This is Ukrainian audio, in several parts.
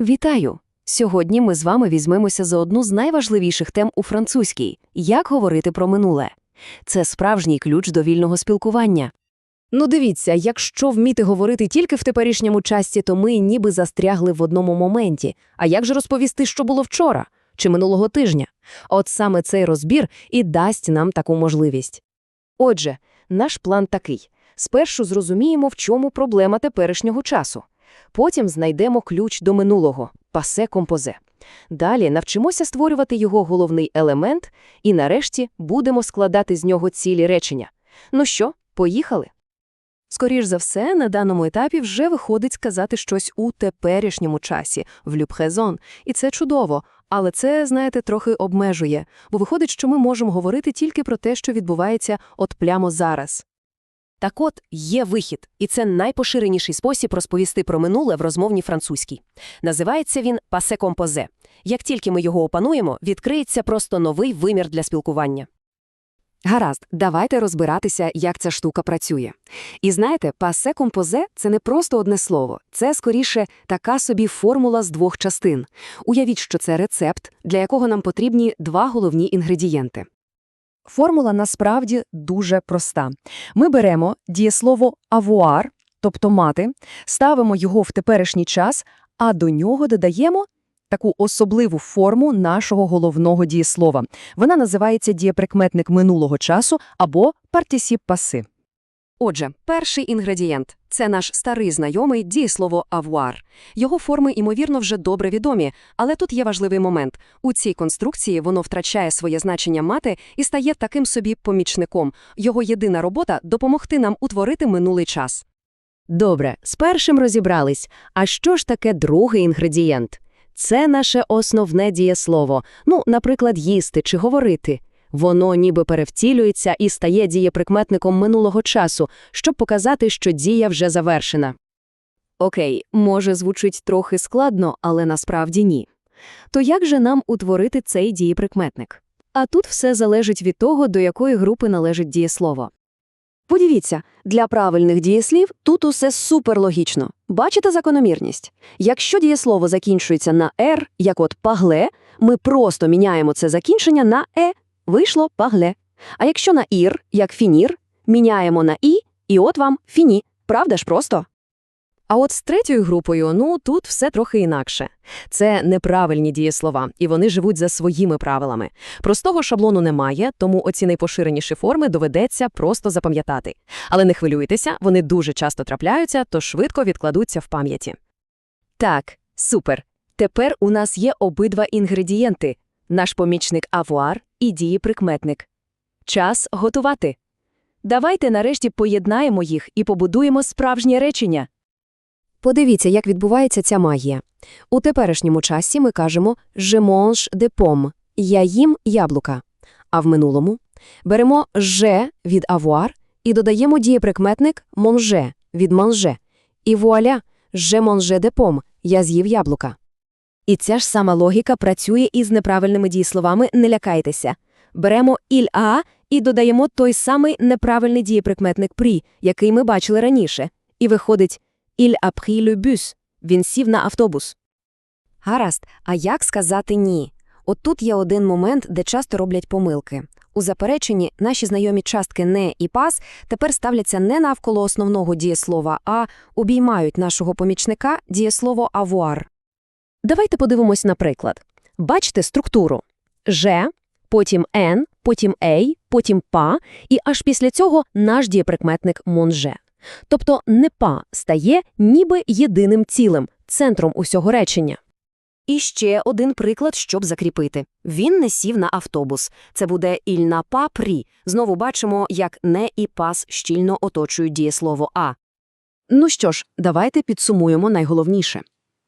Вітаю! Сьогодні ми з вами візьмемося за одну з найважливіших тем у французькій – як говорити про минуле. Це справжній ключ до вільного спілкування. Ну дивіться, якщо вміти говорити тільки в теперішньому часі, то ми ніби застрягли в одному моменті. А як же розповісти, що було вчора? Чи минулого тижня? От саме цей розбір і дасть нам таку можливість. Отже, наш план такий. Спершу зрозуміємо, в чому проблема теперішнього часу. Потім знайдемо ключ до минулого – пасе композе. Далі навчимося створювати його головний елемент і, нарешті, будемо складати з нього цілі речення. Ну що, поїхали? Скоріш за все, на даному етапі вже виходить сказати щось у теперішньому часі, в люпхезон, і це чудово, але це, знаєте, трохи обмежує, бо виходить, що ми можемо говорити тільки про те, що відбувається от прямо зараз. Так от, є вихід, і це найпоширеніший спосіб розповісти про минуле в розмовній французькій. Називається він «пасе композе». Як тільки ми його опануємо, відкриється просто новий вимір для спілкування. Гаразд, давайте розбиратися, як ця штука працює. І знаєте, пасе композе – це не просто одне слово, це, скоріше, така собі формула з двох частин. Уявіть, що це рецепт, для якого нам потрібні два головні інгредієнти. Формула насправді дуже проста. Ми беремо дієслово авуар, тобто мати, ставимо його в теперішній час, а до нього додаємо таку особливу форму нашого головного дієслова. Вона називається дієприкметник минулого часу або партісіп паси. Отже, перший інгредієнт – це наш старий знайомий дієслово avoir. Його форми, ймовірно, вже добре відомі, але тут є важливий момент. У цій конструкції воно втрачає своє значення мати і стає таким собі помічником. Його єдина робота – допомогти нам утворити минулий час. Добре, з першим розібрались. А що ж таке другий інгредієнт? Це наше основне дієслово. Ну, наприклад, їсти чи говорити. Воно ніби перевтілюється і стає дієприкметником минулого часу, щоб показати, що дія вже завершена. Окей, може, звучить трохи складно, але насправді ні. То як же нам утворити цей дієприкметник? А тут все залежить від того, до якої групи належить дієслово. Подивіться, для правильних дієслів тут усе суперлогічно. Бачите закономірність? Якщо дієслово закінчується на «р», як от «пагле», ми просто міняємо це закінчення на «е», вийшло «пагле». А якщо на «ір», як «фінір», міняємо на «і», і от вам «фіні». Правда ж просто? А от з третьою групою, ну, тут все трохи інакше. Це неправильні дієслова, і вони живуть за своїми правилами. Простого шаблону немає, тому оці найпоширеніші форми доведеться просто запам'ятати. Але не хвилюйтеся, вони дуже часто трапляються, то швидко відкладуться в пам'яті. Так, супер. Тепер у нас є обидва інгредієнти – наш помічник авуар і дієприкметник. Час готувати. Давайте нарешті поєднаємо їх і побудуємо справжнє речення. Подивіться, як відбувається ця магія. У теперішньому часі ми кажемо «je mange des pommes» – «я їм яблука». А в минулому беремо «je» від avoir і додаємо дієприкметник «manger» від «manger». І вуаля «je mange des pommes» – «я з'їв яблука». І ця ж сама логіка працює із неправильними дієсловами «не лякайтеся». Беремо «il a» і додаємо той самий неправильний дієприкметник «при», який ми бачили раніше. І виходить «Il a pris le bus» – він сів на автобус. Гаразд, а як сказати «ні»? От тут є один момент, де часто роблять помилки. У запереченні наші знайомі частки «не» і «пас» тепер ставляться не навколо основного дієслова, а обіймають нашого помічника дієслово «avoir». Давайте подивимось на приклад. Бачите структуру «же», потім «ен», потім «ей», потім «па» і аж після цього наш дієприкметник «монже». Тобто не «па» стає ніби єдиним цілим, центром усього речення. І ще один приклад, щоб закріпити. Він не сів на автобус. Це буде «il n'a pas pris». Знову бачимо, як «не» і «пас» щільно оточують дієслово «а». Ну що ж, давайте підсумуємо найголовніше.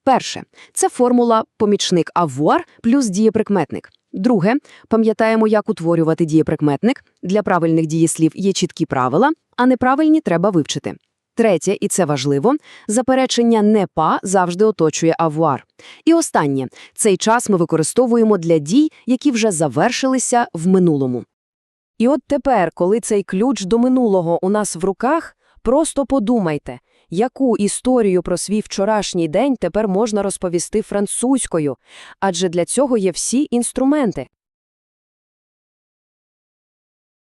Перше – це формула помічник avoir плюс дієприкметник. Друге – пам'ятаємо, як утворювати дієприкметник. Для правильних дієслів є чіткі правила, а неправильні треба вивчити. Третє, і це важливо, заперечення «не па» завжди оточує avoir. І останнє – цей час ми використовуємо для дій, які вже завершилися в минулому. І от тепер, коли цей ключ до минулого у нас в руках, просто подумайте, яку історію про свій вчорашній день тепер можна розповісти французькою, адже для цього є всі інструменти.